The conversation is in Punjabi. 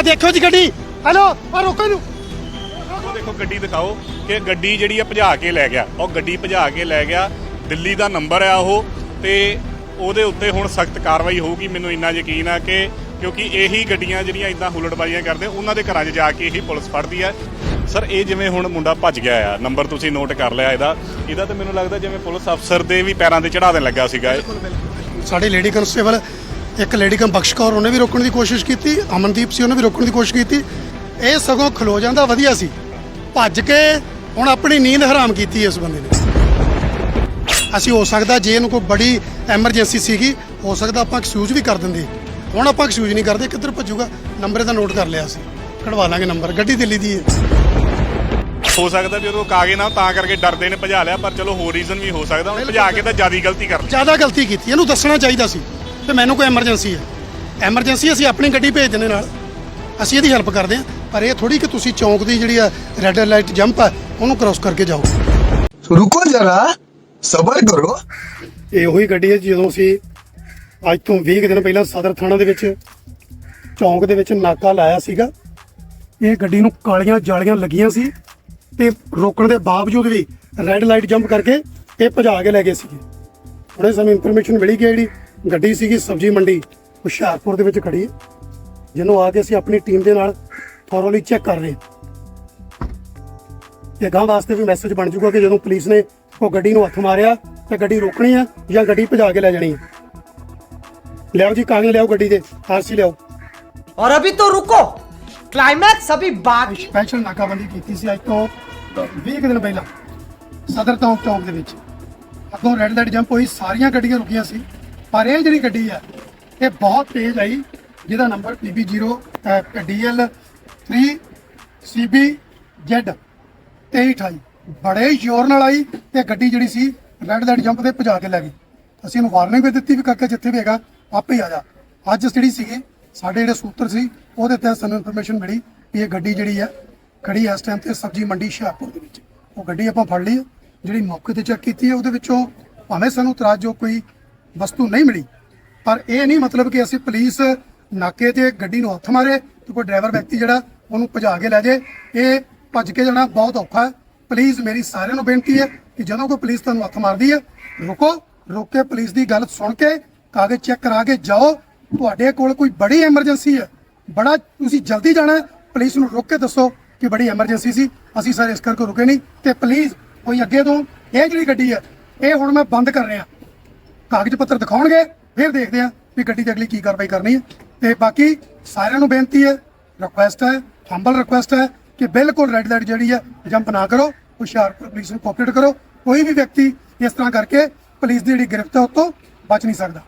ਆ ਦੇਖੋ ਜੀ ਗੱਡੀ। ਹੈਲੋ ਆ ਰੋਕੋ ਇਹਨੂੰ। ਉਹ ਦੇਖੋ ਗੱਡੀ ਦਿਖਾਓ ਕਿ ਗੱਡੀ ਜਿਹੜੀ ਆ ਭਜਾ ਕੇ ਲੈ ਗਿਆ। ਉਹ ਗੱਡੀ ਭਜਾ ਕੇ ਲੈ ਗਿਆ। ਦਿੱਲੀ ਦਾ ਨੰਬਰ ਆ ਉਹ ਤੇ ਉਹਦੇ ਉੱਤੇ ਹੁਣ ਸਖਤ ਕਾਰਵਾਈ ਹੋਊਗੀ। ਮੈਨੂੰ ਇੰਨਾ ਯਕੀਨ ਆ ਕਿ ਕਿਉਂਕਿ ਇਹੀ ਗੱਡੀਆਂ ਜਿਹੜੀਆਂ ਇਦਾਂ ਹੁਲੜਬਾਜ਼ੀਆਂ ਕਰਦੇ ਉਹਨਾਂ ਦੇ ਘਰਾਂ 'ਚ ਜਾ ਕੇ ਇਹੀ ਪੁਲਿਸ ਫੜਦੀ ਆ। ਸਰ ਇਹ ਜਿਵੇਂ ਹੁਣ ਮੁੰਡਾ ਭੱਜ ਗਿਆ ਆ ਨੰਬਰ ਤੁਸੀਂ ਨੋਟ ਕਰ ਲਿਆ ਇਹਦਾ। ਇਹਦਾ ਤਾਂ ਮੈਨੂੰ ਲੱਗਦਾ ਜਿਵੇਂ ਪੁਲਿਸ ਅਫਸਰ ਦੇ ਵੀ ਪੈਰਾਂ ਤੇ ਚੜਾ ਦੇਣ ਲੱਗਾ ਸੀਗਾ ਇਹ। ਸਾਡੇ ਲੇਡੀ ਕਨਸਟੇਬਲ ਇੱਕ ਲੇਡੀ ਕਮ ਬਖਸ਼ ਕੌਰ ਉਹਨੇ ਵੀ ਰੋਕਣ ਦੀ ਕੋਸ਼ਿਸ਼ ਕੀਤੀ ਅਮਨਦੀਪ ਸੀ ਉਹਨੇ ਵੀ ਰੋਕਣ ਦੀ ਕੋਸ਼ਿਸ਼ ਕੀਤੀ। ਇਹ ਸਗੋਂ ਖਲੋ ਜਾਂਦਾ ਵਧੀਆ ਸੀ। ਭੱਜ ਕੇ ਹੁਣ ਆਪਣੀ ਨੀਂਦ ਹਰਾਮ ਕੀਤੀ ਇਸ ਬੰਦੇ ਨੇ। ਅਸੀਂ ਹੋ ਸਕਦਾ ਜੇ ਇਹਨੂੰ ਕੋਈ ਬੜੀ ਐਮਰਜੈਂਸੀ ਸੀਗੀ ਹੋ ਸਕਦਾ ਆਪਾਂ ਐਕਸਕਿਊਜ਼ ਵੀ ਕਰ ਦਿੰਦੇ। ਹੁਣ ਆਪਾਂ ਐਕਸਕਿਊਜ਼ ਨਹੀਂ ਕਰਦੇ ਕਿੱਧਰ ਭੱਜੂਗਾ? ਨੰਬਰ ਇਹਦਾ ਨੋਟ ਕਰ ਲਿਆ ਸੀ ਕਢਵਾ ਲਾਂਗੇ ਨੰਬਰ ਗੱਡੀ ਦਿੱਲੀ ਦੀ ਹੈ। ਹੋ ਸਕਦਾ ਵੀ ਉਦੋਂ ਕਾਗੇ ਨਾ ਤਾਂ ਕਰਕੇ ਡਰਦੇ ਨੇ ਭਜਾ ਲਿਆ ਪਰ ਚਲੋ ਹੋਰ ਰੀਜ਼ਨ ਵੀ ਹੋ ਸਕਦਾ ਹੁਣ ਭਜਾ ਕੇ ਤਾਂ ਜ਼ਿਆਦਾ ਗਲਤੀ ਕਰ ਲਈ। ਜ਼ਿਆਦਾ ਗਲਤੀ ਕੀਤੀ ਇਹਨੂੰ ਦੱਸਣਾ ਚਾਹੀਦਾ ਸੀ। ਤੇ ਮੈਨੂੰ ਕੋਈ ਐਮਰਜੈਂਸੀ ਹੈ। ਐਮਰਜੈਂਸੀ ਅਸੀਂ ਆਪਣੀ ਗੱਡੀ ਭੇਜ ਦਿੰਦੇ ਨਾਲ। ਅਸੀਂ ਇਹਦੀ ਹੈਲਪ ਕਰਦੇ ਹਾਂ। ਪਰ ਇਹ ਥੋੜੀ ਕਿ ਤੁਸੀਂ ਚੌਂਕ ਦੀ ਜਿਹੜੀ ਆ ਰੈੱਡ ਲਾਈਟ ਜੰਪ ਆ ਉਹਨੂੰ ਕ੍ਰਾਸ ਕਰਕੇ ਜਾਓ। ਰੁਕੋ ਜਰਾ ਸਬਰ ਕਰੋ। ਇਹ ਉਹੀ ਗੱਡੀ ਹੈ ਜਦੋਂ ਅਸੀਂ ਅੱਜ ਤੋਂ 20 ਦਿਨ ਪਹਿਲਾਂ ਸਦਰ ਥਾਣਾ ਦੇ ਵਿੱਚ ਚੌਂਕ ਦੇ ਵਿੱਚ ਨਾਕਾ ਲਾਇਆ ਸੀਗਾ। ਇਹ ਗੱਡੀ ਨੂੰ ਕਾਲੀਆਂ ਜਾਲੀਆਂ ਲੱਗੀਆਂ ਸੀ ਤੇ ਰੋਕਣ ਦੇ ਬਾਵਜੂਦ ਵੀ ਰੈੱਡ ਲਾਈਟ ਜੰਪ ਕਰਕੇ ਇਹ ਭਜਾ ਕੇ ਲੈ ਗਏ ਸੀਗੇ। ਹੁਣੇ ਸਮੇਂ ਇਨਫੋਰਮੇਸ਼ਨ ਮਿਲੀ ਕਿ ਜਿਹੜੀ ਗੱਡੀ ਸੀਗੀ ਸਬਜ਼ੀ ਮੰਡੀ ਹੁਸ਼ਿਆਰਪੁਰ ਦੇ ਵਿੱਚ ਖੜੀ। ਹੈ ਜਿਹਨੂੰ ਆ ਕੇ ਅਸੀਂ ਆਪਣੀ ਟੀਮ ਦੇ ਨਾਲ ਥੋਰੋਲੀ ਚੈੱਕ ਕਰ ਰਹੇ ਇਹ ਗਾਂ ਵਾਸਤੇ ਵੀ ਮੈਸੇਜ ਬਣ ਜੂਗਾ ਕਿ ਜਦੋਂ ਪੁਲਿਸ ਨੇ ਉਹ ਗੱਡੀ ਨੂੰ ਹੱਥ ਮਾਰਿਆ ਤਾਂ ਗੱਡੀ ਰੋਕਣੀ ਆ ਜਾਂ ਗੱਡੀ ਭਜਾ ਕੇ ਲੈ ਜਾਣੀ ਹੈ ਲਿਆਓ ਜੀ ਕਾਗਜ਼ ਲਿਆਓ ਗੱਡੀ ਦੇ ਆਰਸੀ ਲਿਆਓ। ਔਰ ਅਭੀ ਤੋਂ ਰੁਕੋ। ਕਲਾਈਮੈਕਸ ਅਭੀ ਬਾਤ ਸਪੈਸ਼ਲ ਨਾਕਾਬੰਦੀ ਕੀਤੀ ਸੀ ਅੱਜ ਤੋਂ 20 ਦਿਨ ਪਹਿਲਾਂ ਸਦਰ ਚੌਂਕ ਦੇ ਵਿੱਚ। ਅੱਗੋਂ ਰੈੱਡ ਲਾਈਟ ਜੰਪ ਹੋਈ ਸਾਰੀਆਂ ਗੱਡੀਆਂ ਰੁਕੀਆਂ ਸੀ। ਪਰ ਇਹ ਜਿਹੜੀ ਗੱਡੀ ਆ, ਇਹ ਬਹੁਤ ਤੇਜ਼ ਆਈ, ਜਿਹਦਾ number PB0 DL 3 CB Z 2328 ਬੜੇ ਜ਼ੋਰ ਨਾਲ ਆਈ ਤੇ ਗੱਡੀ ਜਿਹੜੀ ਸੀ ਰੈੱਡ ਲਾਈਟ ਜੰਪ ਤੇ ਭਜਾ ਕੇ ਲੈ ਗਈ। ਅਸੀਂ ਇਹਨੂੰ ਵਾਰਨਿੰਗ ਵੀ ਦਿੱਤੀ ਵੀ ਕਾਕਾ ਜਿੱਥੇ ਵੀ ਹੈਗਾ, ਆਪੇ ਹੀ ਆ ਜਾ। ਅੱਜ ਜਿਹੜੀ ਸੀਗੀ, ਸਾਡੇ ਜਿਹੜੇ ਸੂਤਰ ਸੀ, ਉਹਦੇ ਤਹਿਤ ਸਾਨੂੰ ਇਨਫੋਰਮੇਸ਼ਨ ਮਿਲੀ ਵੀ ਇਹ ਗੱਡੀ ਜਿਹੜੀ ਹੈ ਖੜੀ ਇਸ ਟਾਈਮ ਤੇ ਸਬਜ਼ੀ ਮੰਡੀ ਹੁਸ਼ਿਆਰਪੁਰ ਦੇ ਵਿੱਚ। ਉਹ ਗੱਡੀ ਆਪਾਂ ਫੜ ਲਈ ਜਿਹੜੀ ਮੌਕੇ ਤੇ ਚੈੱਕ ਕੀਤੀ ਹੈ ਉਹਦੇ ਵਿੱਚੋਂ ਭਾਵੇਂ ਸਾਨੂੰ ਤਰਾਜੋ ਕੋਈ ਵਸਤੂ ਨਹੀਂ ਮਿਲੀ। ਪਰ ਇਹ ਨਹੀਂ ਮਤਲਬ ਕਿ ਅਸੀਂ ਪੁਲਿਸ ਨਾਕੇ ਤੇ ਗੱਡੀ ਨੂੰ ਹੱਥ ਮਾਰੇ ਤੇ ਕੋਈ ਡਰਾਈਵਰ ਵਿਅਕਤੀ ਜਿਹੜਾ ਉਹਨੂੰ ਭਜਾ ਕੇ ਲੈ ਜਾਏ ਇਹ ਭੱਜ ਕੇ ਜਾਣਾ ਬਹੁਤ ਔਖਾ ਹੈ। ਪਲੀਜ਼ ਮੇਰੀ ਸਾਰਿਆਂ ਨੂੰ ਬੇਨਤੀ ਹੈ ਕਿ ਜਦੋਂ ਕੋਈ ਪੁਲਿਸ ਤੁਹਾਨੂੰ ਹੱਥ ਮਾਰਦੀ ਹੈ, ਰੁਕੋ, ਰੁਕ ਕੇ ਪੁਲਿਸ ਦੀ ਗੱਲ ਸੁਣ ਕੇ ਕਾਗਜ਼ ਚੈੱਕ ਕਰਾ ਕੇ ਜਾਓ। ਤੁਹਾਡੇ ਕੋਲ ਕੋਈ ਬੜੀ ਐਮਰਜੈਂਸੀ ਹੈ, ਬੜਾ ਤੁਸੀਂ ਜਲਦੀ ਜਾਣਾ ਹੈ, ਪੁਲਿਸ ਨੂੰ ਰੁਕ ਕੇ ਦੱਸੋ ਕਿ ਬੜੀ ਐਮਰਜੈਂਸੀ ਸੀ। ਅਸੀਂ ਸਾਰੇ ਇਸ ਕਰਕੇ ਰੁਕੇ ਨਹੀਂ ਤੇ ਪਲੀਜ਼ ਕੋਈ ਅੱਗੇ ਤੋਂ, ਇਹ ਜਿਹੜੀ ਗੱਡੀ ਹੈ, ਇਹ ਹੁਣ ਮੈਂ ਬੰਦ ਕਰ ਰਿਹਾ। ਕਾਗਜ਼ ਪੱਤਰ ਦਿਖਾਉਣਗੇ, ਫਿਰ ਦੇਖਦੇ ਹਾਂ ਵੀ ਗੱਡੀ ਤੇ ਅਗਲੀ ਕੀ ਕਾਰਵਾਈ ਕਰਨੀ ਹੈ। ਤੇ ਬਾਕੀ ਸਾਰਿਆਂ ਨੂੰ ਬੇਨਤੀ ਹੈ ਰਿਕੁਐਸਟ ਹੈ ਹੰਬਲ ਰਿਕੁਐਸਟ ਹੈ ਕਿ ਬਿਲਕੁਲ ਰੈੱਡ ਲਾਈਟ ਜਿਹੜੀ ਹੈ ਜੰਪ ਨਾ ਕਰੋ, ਹੁਸ਼ਿਆਰਪੁਰ ਪੁਲਿਸ ਨੂੰ ਕੋਆਪਰੇਟ ਕਰੋ। ਕੋਈ ਵੀ ਵਿਅਕਤੀ ਇਸ ਤਰ੍ਹਾਂ ਕਰਕੇ ਪੁਲਿਸ ਦੀ ਜਿਹੜੀ ਗ੍ਰਿਫਤ ਹੈ, ਉਹ ਤੋਂ ਬਚ ਨਹੀਂ ਸਕਦਾ।